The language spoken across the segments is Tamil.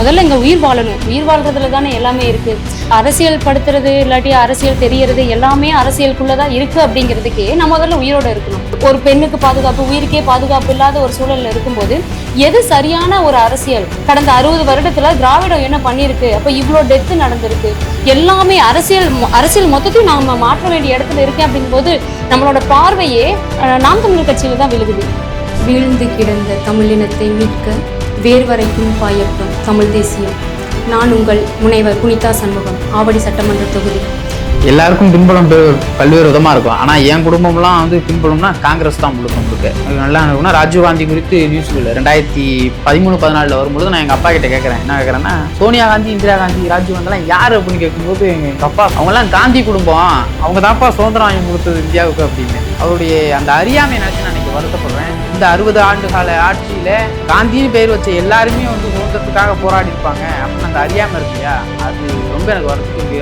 முதல்ல இங்க உயிர் வாழணும். உயிர் வாழ்றதுல தானே எல்லாமே இருக்கு. அரசியல் படுத்துறது இல்லாட்டி அரசியல் தெரியறது எல்லாமே அரசியலுக்குள்ளதான் இருக்கு அப்படிங்கிறதுக்கே நம்ம முதல்ல உயிரோட இருக்கணும். ஒரு பெண்ணுக்கு பாதுகாப்பு உயிருக்கே பாதுகாப்பு இல்லாத ஒரு சூழல்ல இருக்கும்போது எது சரியான ஒரு அரசியல்? கடந்த அறுபது வருடத்துல திராவிடம் என்ன பண்ணியிருக்கு? அப்ப இவ்வளோ டெத்து நடந்திருக்கு. எல்லாமே அரசியல் அரசியல் மொத்தத்தையும் நாம மாற்ற வேண்டிய இடத்துல இருக்கேன் அப்படிங்கும்போது நம்மளோட பார்வையே நாம் தமிழர் கட்சியில தான் விழுகுது. வீழ்ந்து கிடந்த தமிழினத்தை மீட்க வேர்வரைக்கும் பாயட்டும் தமிழ் தேசியம். நான் உங்கள் முனைவர் புனிதா சண்முகம் ஆவடி சட்டமன்ற தொகுதி. எல்லாருக்கும் பின்புலம் பல்வேறு விதமாக இருக்கும். ஆனால் என் குடும்பம்லாம் வந்து பின்புலம்னா காங்கிரஸ் தான் முழுக்க முழுக்க. அது நல்லா இருக்கும்னா ராஜீவ் காந்தி குறித்து நியூஸ் ரெண்டாயிரத்தி பதிமூணு பதினாலில் வரும்பொழுது நான் எங்கள் அப்பா கிட்ட கேட்குறேன். என்ன கேட்குறேன்னா சோனியா காந்தி இந்திரா காந்தி ராஜீவ் காந்திலாம் யார் அப்படின்னு கேட்கும்போது எங்கள் அப்பா அவங்கெல்லாம் காந்தி குடும்பம். அவங்க தான்ப்பா சுதந்திரம் வாங்கி கொடுத்தது இந்தியாவுக்கு அப்படின்னு. அவருடைய அந்த அறியாமை நினச்சி நான் இன்னைக்கு வருத்தப்படுறேன். இந்த அறுபது ஆண்டு கால ஆட்சியில் காந்தின்னு பேர் வச்ச எல்லாருமே வந்து சுதந்திரத்துக்காக போராடி இருப்பாங்க அப்படின்னு அந்த அறியாமை இருக்கு இல்லையா அது ரொம்ப எனக்கு வருத்தத்துக்கு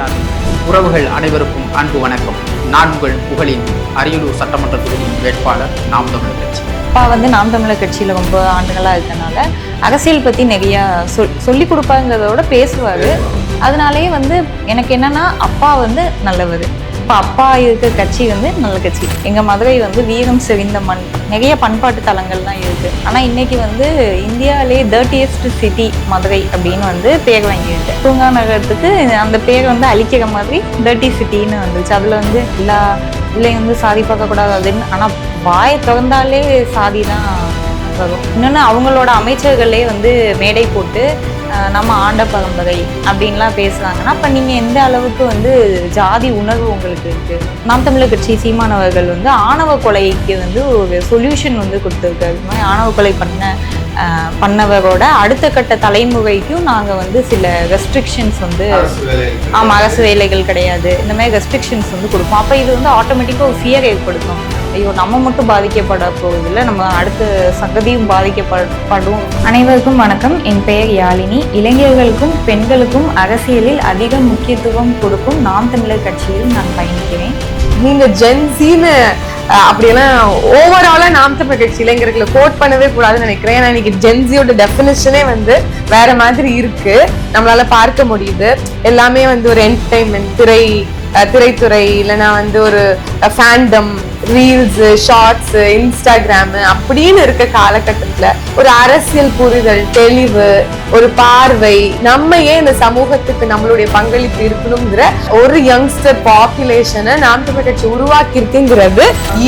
உறவுகள் அனைவருக்கும் அன்பு வணக்கம். நான் உங்கள் புகழின் அரியலூர் சட்டமன்ற தொகுதியின் வேட்பாளர் நாம் தமிழர் கட்சி. அப்பா வந்து நாம் தமிழர் கட்சியில் ரொம்ப ஆண்டுகளாக இருக்கனால அரசியல் பற்றி நிறையா சொல் சொல்லி கொடுப்பாங்கிறத விட பேசுவார் அதனாலேயே வந்து எனக்கு என்னன்னா அப்பா வந்து நல்லவர். இப்போ அப்பா இருக்க கட்சி வந்து நல்ல கட்சி. எங்கள் மதுரை வந்து வீரம் செறிந்த மண். நிறைய பண்பாட்டு தலங்கள்லாம் இருக்குது ஆனால் இன்னைக்கு வந்து இந்தியாவிலே தேர்ட்டியஸ்ட் சிட்டி மதுரை அப்படின்னு வந்து பேர் வாங்கியிருக்கு. பூங்கா நகரத்துக்கு அந்த பேர் வந்து அழிக்கிற மாதிரி தேர்ட்டி சிட்டின்னு வந்துச்சு அதில் வந்து எல்லா பிள்ளைங்க வந்து சாதி பார்க்கக்கூடாது அதுன்னு ஆனால் வாயை திறந்தாலே சாதி தான் வரும். இன்னொன்று அவங்களோட அமைச்சர்களே வந்து மேடை போட்டு நம்ம ஆண்ட பரம்பரை அப்படின்லாம் பேசுகிறாங்கன்னா அப்போ நீங்கள் எந்த அளவுக்கு வந்து ஜாதி உணர்வு உங்களுக்கு இருக்குது நாம் தமிழர் கட்சி சீமானவர்கள் வந்து ஆணவ கொலைக்கு வந்து ஒரு சொல்யூஷன் வந்து கொடுத்துருக்காரு. மாதிரி ஆணவ கொலை பண்ண பண்ணவரோட அடுத்த கட்ட தலைமுறைக்கும் நாங்கள் வந்து சில ரெஸ்ட்ரிக்ஷன்ஸ் வந்து ஆமாம் அரசு வேலைகள் கிடையாது. இந்த மாதிரி ரெஸ்ட்ரிக்ஷன்ஸ் வந்து கொடுப்போம். அப்போ இது வந்து ஆட்டோமேட்டிக்காக ஒரு ஃபியர் ஏற்படுத்தும். ஐயோ நம்ம மட்டும் பாதிக்கப்பட போவதில்லை நம்ம அடுத்த சங்கதியும் பாதிக்கப்படும் அனைவருக்கும் வணக்கம். என் பெயர் யாழினி. இளைஞர்களுக்கும் பெண்களுக்கும் அரசியலில் அதிக முக்கியத்துவம் கொடுக்கும் நாம் தமிழர் கட்சியில் நான் பயணிக்கிறேன். நீங்க ஜென்சின்னு அப்படியெல்லாம் ஓவராலாக நாம் தமிழ் கட்சி இளைஞர்களை கோட் பண்ணவே கூடாதுன்னு நினைக்கிறேன். ஏன்னா இன்னைக்கு ஜென்சியோட டெஃபினிஷனே வந்து வேற மாதிரி இருக்கு. நம்மளால பார்க்க முடியுது. எல்லாமே வந்து ஒரு என்டர்டைன்மெண்ட் திரை திரைத்துறை இல்லைன்னா வந்து ஒரு ஃபேண்டம் ரீல்ஸு ஷார்ட்ஸு இன்ஸ்டாகிராமு அப்படின்னு இருக்க காலகட்டத்தில் ஒரு அரசியல் புரிதல் தெளிவு ஒரு பார்வை நம்ம ஏன் இந்த சமூகத்துக்கு நம்மளுடைய பங்களிப்பு இருக்கணுங்கிற ஒரு யங்ஸ்டர் பாப்புலேஷனை நாம் தமிழ் கட்சி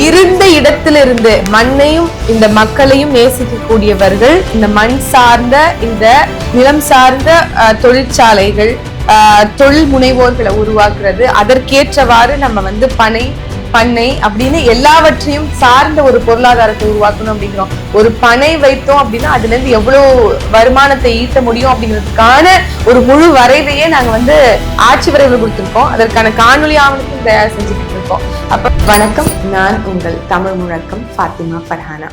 இருந்த இடத்திலிருந்து மண்ணையும் இந்த மக்களையும் நேசிக்கக்கூடியவர்கள் இந்த மண் சார்ந்த இந்த நிலம் சார்ந்த தொழிற்சாலைகள் தொழில் முனைவோர்களை உருவாக்குறது அதற்கேற்றவாறு நம்ம வந்து பனை பண்ணை அப்படின்னு எல்லாவற்றையும் சார்ந்த ஒரு பொருளாதாரத்தை உருவாக்கணும் அப்படிங்கிறோம். ஒரு பனை வைத்தோம் அப்படின்னா அதுல இருந்து எவ்வளவு வருமானத்தை ஈட்ட முடியும் அப்படிங்கிறதுக்கான ஒரு முழு வரைவையே நாங்க வந்து ஆட்சி வரைவு கொடுத்திருக்கோம். அதற்கான காணொலி ஆவணத்தையும் தயார் செஞ்சுக்கிட்டு இருக்கோம். அப்ப வணக்கம். நான் உங்கள் தமிழ் முழக்கம் ஃபாத்திமா ஃபர்ஹானா.